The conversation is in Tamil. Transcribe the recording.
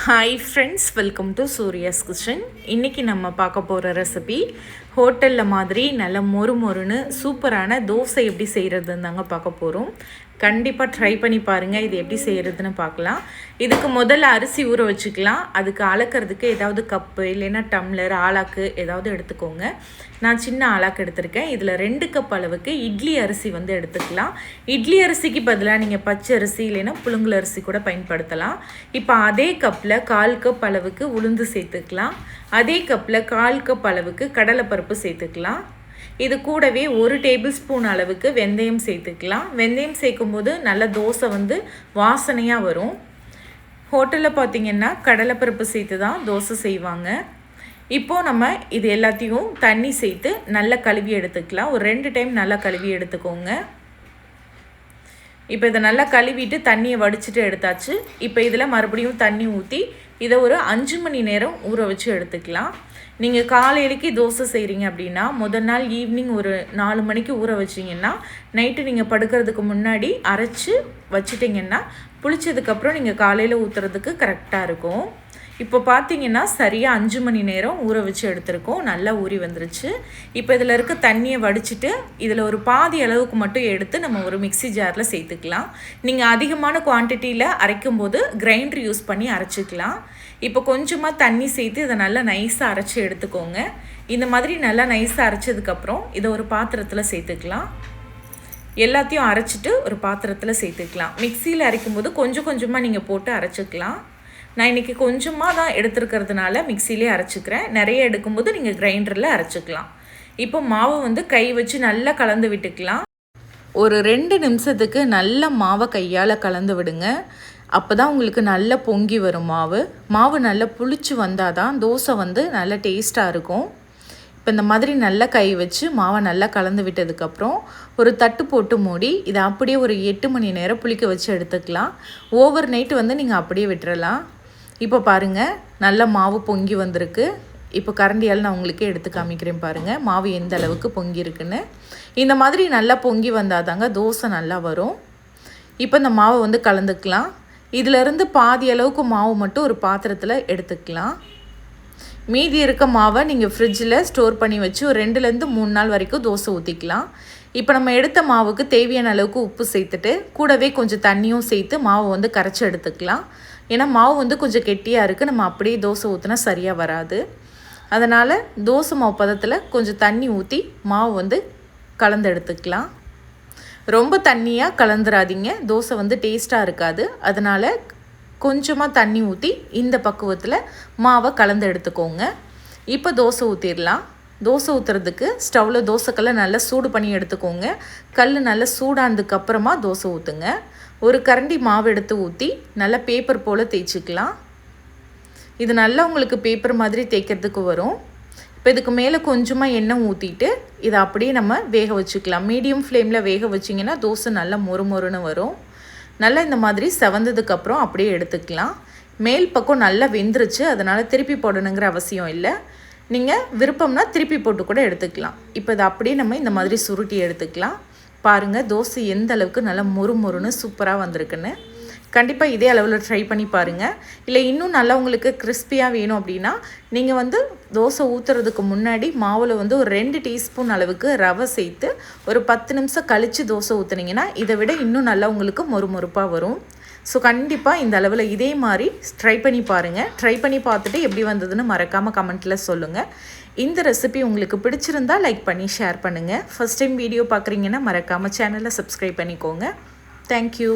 Hi friends welcome to Surya's kitchen இன்றைக்கி நம்ம பார்க்க போகிற ரெசிபி ஹோட்டலில் மாதிரி நல்ல மொறு மொறுன்னு சூப்பரான தோசை எப்படி செய்கிறதுன்னு தாங்க பார்க்க போகிறோம் கண்டிப்பாக ட்ரை பண்ணி பாருங்கள் இது எப்படி செய்கிறதுன்னு பார்க்கலாம் இதுக்கு முதல்ல அரிசி ஊற வச்சுக்கலாம். அதுக்கு அளக்கிறதுக்கு ஏதாவது கப்பு இல்லைன்னா டம்ளர் ஆளாக்கு ஏதாவது எடுத்துக்கோங்க. நான் சின்ன ஆளாக்கு எடுத்திருக்கேன். இதில் ரெண்டு கப் அளவுக்கு இட்லி அரிசி வந்து எடுத்துக்கலாம். இட்லி அரிசிக்கு பதிலாக நீங்கள் பச்சை அரிசி இல்லைன்னா புழுங்கல் அரிசி கூட பயன்படுத்தலாம். இப்போ அதே கப்பில் கால் கப் அளவுக்கு உளுந்து சேர்த்துக்கலாம். அதே கப்பில் கால் கப் அளவுக்கு கடலைப்பருப்பு சேர்த்துக்கலாம். இது கூடவே ஒரு டேபிள் ஸ்பூன் அளவுக்கு வெந்தயம் சேர்த்துக்கலாம். வெந்தயம் சேர்க்கும்போது நல்ல தோசை வந்து வாசனையாக வரும். ஹோட்டலில் பார்த்திங்கன்னா கடலைப்பருப்பு சேர்த்து தான் தோசை செய்வாங்க. இப்போது நம்ம இது எல்லாத்தையும் தண்ணி சேர்த்து நல்லா கழுவி எடுத்துக்கலாம். ஒரு ரெண்டு டைம் நல்லா கழுவி எடுத்துக்கோங்க. இப்போ இதை நல்லா கழுவிட்டு தண்ணியை வடிச்சிட்டு எடுத்தாச்சு. இப்போ இதில் மறுபடியும் தண்ணி ஊற்றி இதை ஒரு அஞ்சு மணி நேரம் ஊற வச்சு எடுத்துக்கலாம். நீங்கள் காலையிலக்கு தோசை செய்கிறீங்க அப்படின்னா முதல் நாள் ஈவினிங் ஒரு நாலு மணிக்கு ஊற வச்சிங்கன்னா நைட்டு நீங்கள் படுக்கிறதுக்கு முன்னாடி அரைச்சி வச்சிட்டிங்கன்னா புளிச்சதுக்கப்புறம் நீங்கள் காலையில் ஊற்றுறதுக்கு கரெக்டாக இருக்கும். இப்போ பார்த்தீங்கன்னா சரியாக அஞ்சு மணி நேரம் ஊற வச்சு எடுத்திருக்கோம். நல்லா ஊறி வந்துருச்சு. இப்போ இதில் இருக்க தண்ணியை வடிச்சிட்டு இதில் ஒரு பாதி அளவுக்கு மட்டும் எடுத்து நம்ம ஒரு மிக்சி ஜாரில் சேர்த்துக்கலாம். நீங்கள் அதிகமான குவான்டிட்டியில் அரைக்கும் போது கிரைண்டர் யூஸ் பண்ணி அரைச்சிக்கலாம். இப்போ கொஞ்சமாக தண்ணி சேர்த்து இதை நல்லா நைஸாக அரைச்சி எடுத்துக்கோங்க. இந்த மாதிரி நல்லா நைஸாக அரைச்சதுக்கப்புறம் இதை ஒரு பாத்திரத்தில் சேர்த்துக்கலாம். எல்லாத்தையும் அரைச்சிட்டு ஒரு பாத்திரத்தில் சேர்த்துக்கலாம். மிக்சியில் அரைக்கும்போது கொஞ்சம் கொஞ்சமாக நீங்கள் போட்டு அரைச்சிக்கலாம். நான் இன்றைக்கி கொஞ்சமாக தான் எடுத்துருக்கிறதுனால மிக்சிலே அரைச்சிக்கிறேன். நிறைய எடுக்கும்போது நீங்கள் கிரைண்டரில் அரைச்சிக்கலாம். இப்போ மாவு வந்து கை வச்சு நல்லா கலந்து விட்டுக்கலாம். ஒரு ரெண்டு நிமிஷத்துக்கு நல்ல மாவை கையால் கலந்து விடுங்க. அப்போ தான் உங்களுக்கு நல்லா பொங்கி வரும் மாவு. மாவு நல்லா புளிச்சு வந்தால் தான் தோசை வந்து நல்லா டேஸ்ட்டாக இருக்கும். இப்போ இந்த மாதிரி நல்லா கை வச்சு மாவை நல்லா கலந்து விட்டதுக்கப்புறம் ஒரு தட்டு போட்டு மூடி இதை அப்படியே ஒரு எட்டு மணி நேரம் புளிக்க வச்சு எடுத்துக்கலாம். ஓவர் நைட்டு வந்து நீங்கள் அப்படியே விட்டுறலாம். இப்போ பாருங்கள் நல்ல மாவு பொங்கி வந்திருக்கு. இப்போ கரண்டியால் நான் உங்களுக்கு எடுத்து காமிக்கிறேன் பாருங்கள் மாவு எந்த அளவுக்கு பொங்கி இருக்குன்னு. இந்த மாதிரி நல்லா பொங்கி வந்தால் தாங்க தோசை நல்லா வரும். இப்போ இந்த மாவை வந்து கலந்துக்கலாம். இதிலிருந்து பாதி அளவுக்கு மாவு மட்டும் ஒரு பாத்திரத்தில் எடுத்துக்கலாம். மீதி இருக்க மாவை நீங்கள் ஃப்ரிட்ஜில் ஸ்டோர் பண்ணி வச்சு ஒரு ரெண்டுலேருந்து மூணு நாள் வரைக்கும் தோசை ஊற்றிக்கலாம் இப்போ நம்ம எடுத்த மாவுக்கு தேவையான அளவுக்கு உப்பு சேர்த்துட்டு கூடவே கொஞ்சம் தண்ணியும் சேர்த்து மாவை வந்து கரைச்சி எடுத்துக்கலாம். ஏன்னா மாவு வந்து கொஞ்சம் கெட்டியாக இருக்குது நம்ம அப்படியே தோசை ஊற்றினா சரியாக வராது. அதனால் தோசை மாவு பதத்தில் கொஞ்சம் தண்ணி ஊற்றி மாவு வந்து கலந்து எடுத்துக்கலாம். ரொம்ப தண்ணியாக கலந்துராதிங்க தோசை வந்து டேஸ்ட்டாக இருக்காது. அதனால் கொஞ்சமாக தண்ணி ஊற்றி இந்த பக்குவத்தில் மாவை கலந்து எடுத்துக்கோங்க. இப்போ தோசை ஊற்றிடலாம் தோசை ஊற்றுறதுக்கு ஸ்டவ்வில் தோசைக்கல்லை நல்லா சூடு பண்ணி எடுத்துக்கோங்க. கல் நல்லா சூடானதுக்கப்புறமா தோசை ஊற்றுங்க ஒரு கரண்டி மாவு எடுத்து ஊற்றி நல்லா பேப்பர் போல் தேய்ச்சிக்கலாம். இது நல்லா உங்களுக்கு பேப்பர் மாதிரி தேய்க்கிறதுக்கு வரும். இப்போ இதுக்கு மேலே கொஞ்சமாக எண்ணெய் ஊற்றிட்டு இதை அப்படியே நம்ம வேக வச்சுக்கலாம். மீடியம் ஃப்ளேமில் வேக வச்சிங்கன்னா தோசை நல்லா மொறு மொறுன்னு வரும். நல்லா இந்த மாதிரி செவந்ததுக்கப்புறம் அப்படியே எடுத்துக்கலாம். மேல் பக்கம் நல்லா வெந்துருச்சு அதனால் திருப்பி போடணுங்கிற அவசியம் இல்லை. நீங்கள் விருப்பம்னா திருப்பி போட்டு கூட எடுத்துக்கலாம். இப்போ இதை அப்படியே நம்ம இந்த மாதிரி சுருட்டி எடுத்துக்கலாம். பாருங்கள் தோசை எந்த அளவுக்கு நல்லா மொறு மொறுன்னு சூப்பராக வந்திருக்குன்னு. கண்டிப்பாக இதே அளவில் ட்ரை பண்ணி பாருங்கள் இல்லை இன்னும் நல்லா உங்களுக்கு கிறிஸ்பியாக வேணும் அப்படின்னா நீங்கள் வந்து தோசை ஊற்றுறதுக்கு முன்னாடி மாவில் வந்து ஒரு ரெண்டு டீஸ்பூன் அளவுக்கு ரவை சேர்த்து ஒரு பத்து நிமிஷம் கழித்து தோசை ஊற்றுனீங்கன்னா இதை விட இன்னும் நல்லா உங்களுக்கு மொறு மொறுப்பாக வரும். ஸோ கண்டிப்பாக இந்த அளவில் இதே மாதிரி ட்ரை பண்ணி பாருங்கள் ட்ரை பண்ணி பார்த்துட்டு எப்படி வந்ததுன்னு மறக்காமல் கமெண்ட்டில் சொல்லுங்கள் இந்த ரெசிபி உங்களுக்கு பிடிச்சிருந்தா லைக் பண்ணி ஷேர் பண்ணுங்கள் ஃபஸ்ட் டைம் வீடியோ பார்க்குறீங்கன்னா மறக்காமல் சேனலை சப்ஸ்கிரைப் பண்ணிக்கோங்க. தேங்க்யூ